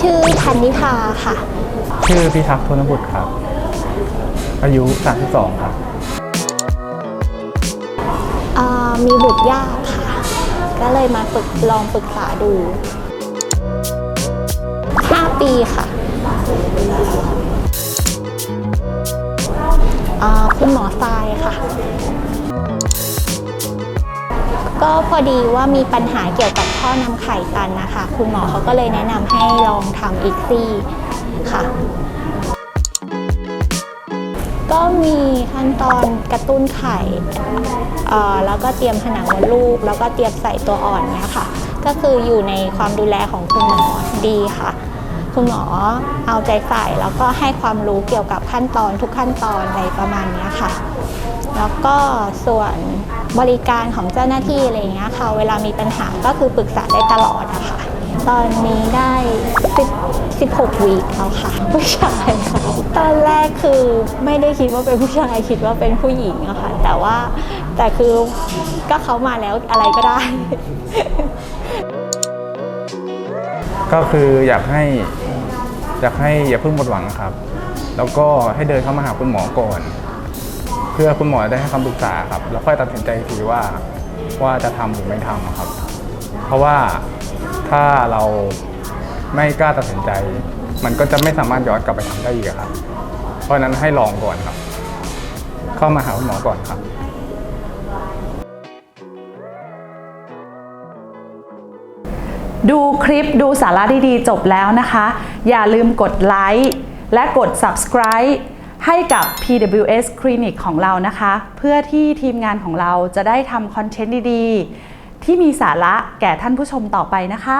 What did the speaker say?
ชื่อธันนิพาค่ะ ชื่อพิทักษ์ธนบุตรครับ อายุ 32 ครับอ่ามีบุตรยากค่ะ ก็เลยมาปรึกลองปรึกษาดู 5 ปีค่ะอ่าคุณหมอทรายค่ะ ก็พอดีว่ามีปัญหาเกี่ยวกับท่อนำไข่ตันนะคะ คุณหมอเขาก็เลยแนะนำให้ลองทำอีกซี่ค่ะ ก็มีขั้นตอนกระตุ้นไข่เอ่อแล้วก็เตรียมผนังมดลูก แล้วก็เตรียมใส่ตัวอ่อนเนี่ยค่ะ ก็คืออยู่ในความดูแลของคุณหมอดีค่ะ คุณหมอเอาใจใส่แล้วก็ให้ความรู้เกี่ยวกับขั้นตอนทุกขั้นตอนอะไรประมาณเนี้ยค่ะ แล้วก็ส่วนบริการของเจ้าหน้าที่อะไรอย่างเงี้ยค่ะ เวลามีปัญหาก็คือปรึกษาได้ตลอดอะค่ะ ตอนนี้ได้10 16วีคแล้วค่ะผู้ชายค่ะตอนแรกคือไม่ได้คิดว่าเป็นผู้ชายคิดว่าเป็นผู้หญิงอะค่ะ แต่ว่าแต่คือก็เขามาแล้วอะไรก็ได้ ก็คืออยากให้อยากให้อย่าเพิ่งหมดหวังครับ แล้วก็ให้เดินเข้ามาหาคุณหมอก่อน เพื่อคุณหมอได้ให้คำปรึกษาครับ แล้วค่อยตัดสินใจทีว่าว่าจะทำหรือไม่ทำครับ เพราะว่าถ้าเราไม่กล้าตัดสินใจ มันก็จะไม่สามารถย้อนกลับไปทำได้อีกครับ เพราะนั้นให้ลองก่อนครับ เข้ามาหาคุณหมอก่อนครับดูคลิปดูสาระดีๆจบแล้วนะคะ อย่าลืมกดไลค์และกด subscribe ให้กับ PWS Clinic ของเรานะคะ เพื่อที่ทีมงานของเราจะได้ทำคอนเทนต์ดี ๆ ที่มีสาระแก่ท่านผู้ชมต่อไปนะคะ